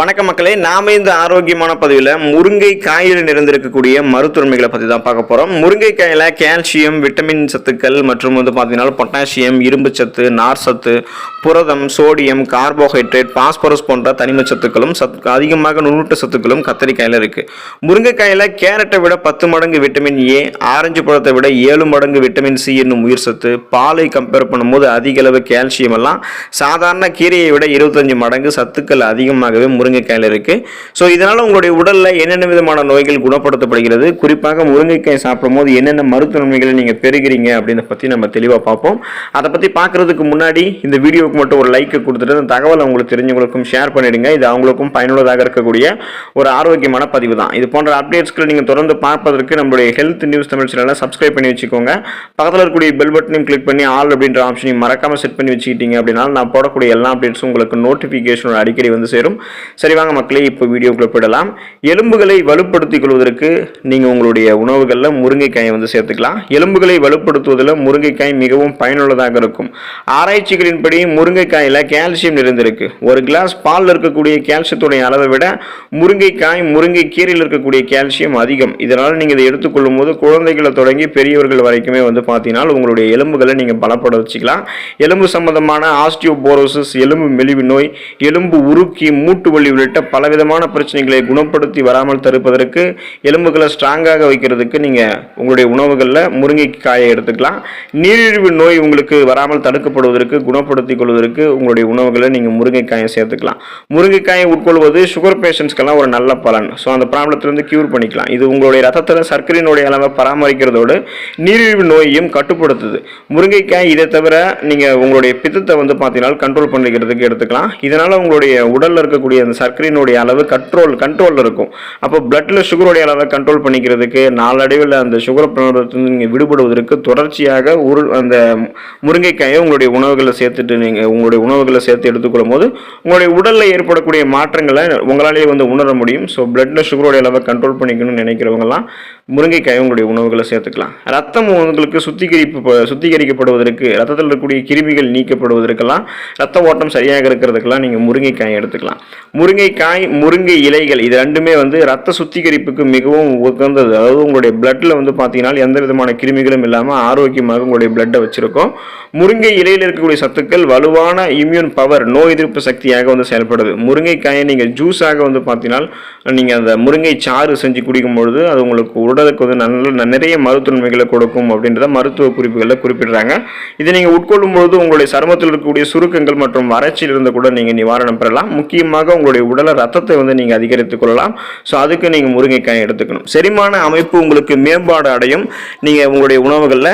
வணக்க மக்களே நாம இந்த ஆரோக்கியமான பதிவில் முருங்கை காயில் நிறைந்திருக்கக்கூடிய மருத்துவமைகளை பற்றி தான் பார்க்க போகிறோம் முருங்கைக்காயில் கால்சியம் விட்டமின் சத்துக்கள் மற்றும் வந்து பார்த்தீங்கன்னா பொட்டாசியம் இரும்பு சத்து நார் சத்து புரதம் சோடியம் கார்போஹைட்ரேட் பாஸ்பரஸ் போன்ற தனிம சத்துக்களும் சத் அதிகமாக நுண்ணூட்ட சத்துக்களும் கத்தரிக்காயில் இருக்குது முருங்கைக்காயில் கேரட்டை விட பத்து மடங்கு விட்டமின் ஏ ஆரஞ்சு பழத்தை விட ஏழு மடங்கு விட்டமின் சி என்னும் உயிர் சத்து பாலை கம்பேர் பண்ணும்போது அதிக அளவு கால்சியம் எல்லாம் சாதாரண கீரையை விட இருபத்தஞ்சு மடங்கு சத்துக்கள் அதிகமாகவே முருங்கை முருங்கைக்காயில் இருக்குது ஸோ இதனால் உங்களுடைய உடலில் என்னென்ன விதமான நோய்கள் குணப்படுத்தப்படுகிறது? குறிப்பாக முருங்கைக்காய் சாப்பிடும்போது என்னென்ன மருத்துவ நன்மைகளை நீங்கள் பெறுகிறீங்க அப்படின்னு பற்றி நம்ம தெளிவாக பார்ப்போம். அதை பற்றி பார்க்குறதுக்கு முன்னாடி இந்த வீடியோவுக்கு மட்டும் ஒரு லைக்கை கொடுத்துட்டு அந்த தகவலை உங்களுக்கு தெரிஞ்சவங்களுக்கும் ஷேர் பண்ணிடுங்க. இது அவங்களுக்கும் பயனுள்ளதாக இருக்கக்கூடிய ஒரு ஆரோக்கியமான பதிவு தான். இது போன்ற அப்டேட்ஸ்களை நீங்கள் தொடர்ந்து பார்ப்பதற்கு நம்மளுடைய ஹெல்த் நியூஸ் தமிழ் சேனலை சப்ஸ்கிரைப் பண்ணி வச்சுக்கோங்க. பக்கத்தில் இருக்கக்கூடிய பெல் பட்டனையும் கிளிக் பண்ணி ஆல் அப்படின்ற ஆப்ஷனையும் மறக்காமல் செட் பண்ணி வச்சுக்கிட்டீங்க அப்படின்னா நான் போடக்கூடிய எல்லா அப்டேட்ஸும் உங்களுக்கு நோட்டிஃபிகேஷனோட அடிக்கடி வந்து சேரும். சரி வாங்க மக்களே இப்போ வீடியோக்குள்ளே போயிடலாம். எலும்புகளை வலுப்படுத்திக் கொள்வதற்கு நீங்கள் உங்களுடைய உணவுகளில் முருங்கைக்காயை வந்து சேர்த்துக்கலாம். எலும்புகளை வலுப்படுத்துவதில் முருங்கைக்காய் மிகவும் பயனுள்ளதாக இருக்கும். ஆராய்ச்சிகளின்படி முருங்கைக்காயில் கால்சியம் நிறைந்திருக்கு. ஒரு கிளாஸ் பாலில் இருக்கக்கூடிய கால்சியத்துடைய அளவை விட முருங்கைக்காய் முருங்கை கீரையில் இருக்கக்கூடிய கால்சியம் அதிகம். இதனால் நீங்கள் இதை எடுத்துக்கொள்ளும் போது குழந்தைகளை தொடங்கி பெரியவர்கள் வரைக்குமே வந்து பார்த்தீங்கன்னா உங்களுடைய எலும்புகளை நீங்கள் பலப்பட வச்சுக்கலாம். எலும்பு சம்பந்தமான ஆஸ்டியோபோரோசிஸ் எலும்பு மெலிவு நோய் எலும்பு உருக்கி மூட்டு வலி உள்ளிட்ட பலவிதமான பிரச்சனைகளை குணப்படுத்தி வராமல் தடுப்பதற்கு எலும்புகளை ஸ்ட்ராங்காக வைக்கிறதுக்கு நீங்கள் உங்களுடைய உணவுகளில் முருங்கைக்காயை எடுத்துக்கலாம். நீரிழிவு நோய் உங்களுக்கு வராமல் தடுக்கப்படுவதற்கு குணப்படுத்திக் கொள்வதற்கு உங்களுடைய உணவுகளை நீங்கள் முருங்கைக்காயை சேர்த்துக்கலாம். முருங்கைக்காயை உட்கொள்வது சுகர் பேஷண்ட்ஸ்க்கெல்லாம் ஒரு நல்ல பலன். ஸோ அந்த ப்ராப்ளத்திலேருந்து க்யூர் பண்ணிக்கலாம். இது உங்களுடைய ரத்தத்தில் சர்க்கரையினுடைய அளவை பராமரிக்கிறதோடு நீரிழிவு நோயையும் கட்டுப்படுத்துது. முருங்கைக்காய் இதை தவிர நீங்கள் உங்களுடைய பித்தத்தை வந்து பார்த்தீங்கன்னா கண்ட்ரோல் பண்ணிக்கிறதுக்கு எடுத்துக்கலாம். இதனால் உங்களுடைய உடலில் இருக்கக்கூடிய அந்த சர்க்கரையினுடைய அளவு கண்ட்ரோல் கண்ட்ரோலில் இருக்கும். அப்போ பிளட்டில் சுகருடைய அளவை கண்ட்ரோல் பண்ணிக்கிறதுக்கு நாளடைவில் அந்த சுகர் ப்ராப்ளத்திலிருந்து நீங்கள் விடுபடுவதற்கு தொடர்ச்சியாக ஒரு அந்த முருங்கைக்காயை உங்களுடைய உணவுகளை சேர்த்துட்டு நீங்கள் உங்களுடைய உணவுகளை சேர்த்து எடுத்துக்கொள்ளும் போது உங்களுடைய உடலில் ஏற்படக்கூடிய மாற்றங்களை உங்களாலேயே வந்து உணர முடியும். ஸோ பிளட்டில் சுகருடைய அளவை கண்ட்ரோல் பண்ணிக்கணும்னு நினைக்கிறவங்கலாம் முருங்கைக்காயை உங்களுடைய உணவுகளை சேர்த்துக்கலாம். ரத்தம் உங்களுக்கு சுத்திகரிப்பு சுத்திகரிக்கப்படுவதற்கு ரத்தத்தில் இருக்கக்கூடிய கிருமிகள் நீக்கப்படுவதற்கெல்லாம் ரத்த ஓட்டம் சரியாக இருக்கிறதுக்கெல்லாம் நீங்கள் முருங்கைக்காயை எடுத்துக்கலாம். முருங்கைக்காய் முருங்கை இலைகள் இது ரெண்டுமே வந்து ரத்த சுத்திகரிப்புக்கு மிகவும் உகந்தது. அதாவது உங்களுடைய பிளட்டில் வந்து பார்த்தீங்கன்னா எந்த விதமான கிருமிகளும் இல்லாமல் ஆரோக்கியமாக உங்களுடைய பிளட்டை வச்சுருக்கோம். முருங்கை இலையில் இருக்கக்கூடிய சத்துக்கள் வலுவான இம்யூன் பவர் நோய் எதிர்ப்பு சக்தியாக வந்து செயல்படுது. முருங்கைக்காயை நீங்கள் ஜூஸாக வந்து பார்த்தீங்கன்னா நீங்கள் அந்த முருங்கை சாறு செஞ்சு குடிக்கும் பொழுது அது உங்களுக்கு உடல் உடலுக்கு வந்து நல்ல நிறைய மருத்துவன்மைகளை கொடுக்கும் அப்படின்றத மருத்துவ குறிப்புகளில் குறிப்பிடுறாங்க. இதை நீங்கள் உட்கொள்ளும் பொழுது உங்களுடைய சருமத்தில் இருக்கக்கூடிய சுருக்கங்கள் மற்றும் வறட்சியிலிருந்து கூட நீங்கள் நிவாரணம் பெறலாம். முக்கியமாக உங்களுடைய உடலை ரத்தத்தை வந்து நீங்கள் அதிகரித்துக் கொள்ளலாம். ஸோ அதுக்கு நீங்கள் முருங்கைக்காய் எடுத்துக்கணும். செரிமான அமைப்பு உங்களுக்கு மேம்பாடு அடையும். நீங்கள் உங்களுடைய உணவுகளில்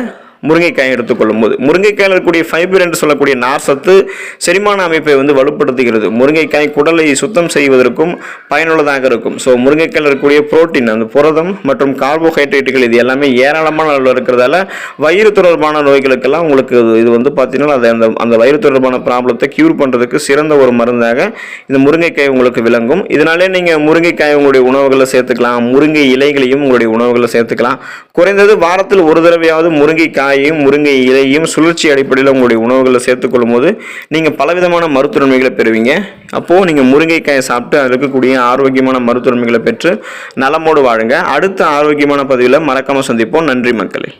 முருங்கைக்காயை எடுத்துக்கொள்ளும் போது முருங்கைக்காயில் இருக்கக்கூடிய ஃபைபர் என்று சொல்லக்கூடிய நார் சத்து செரிமான அமைப்பை வந்து வலுப்படுத்துகிறது. முருங்கைக்காய் குடலை சுத்தம் செய்வதற்கும் பயனுள்ளதாக இருக்கும். ஸோ முருங்கைக்காயில் இருக்கக்கூடிய புரோட்டீன் அந்த புரதம் மற்றும் கார்போஹைட்ரேட்டுகள் இது எல்லாமே ஏராளமான அளவில் இருக்கிறதால வயிறு தொடர்பான நோய்களுக்கெல்லாம் உங்களுக்கு இது- இது வந்து பார்த்தீங்கன்னா அது அந்த அந்த வயிறு தொடர்பான ப்ராப்ளத்தை க்யூர் பண்ணுறதுக்கு சிறந்த ஒரு மருந்தாக இந்த முருங்கைக்காய் உங்களுக்கு விளங்கும். இதனாலே நீங்கள் முருங்கைக்காய் உங்களுடைய உணவுகளை சேர்த்துக்கலாம். முருங்கை இலைகளையும் உங்களுடைய உணவுகளை சேர்த்துக்கலாம். குறைந்தது வாரத்தில் ஒரு தடவையாவது முருங்கைக்காய் காயையும் முருங்கை இலையும் சுழற்சி அடிப்படையில் உங்களுடைய உணவுகளில் சேர்த்துக்கொள்ளும் போது நீங்கள் பலவிதமான மருத்துவ நன்மைகளை பெறுவீங்க. அப்போது நீங்கள் முருங்கைக்காயை சாப்பிட்டு அதில் இருக்கக்கூடிய ஆரோக்கியமான மருத்துவ நன்மைகளை பெற்று நலமோடு வாழுங்க. அடுத்த ஆரோக்கியமான பதிவில் மறக்காமல் சந்திப்போம். நன்றி மக்களே.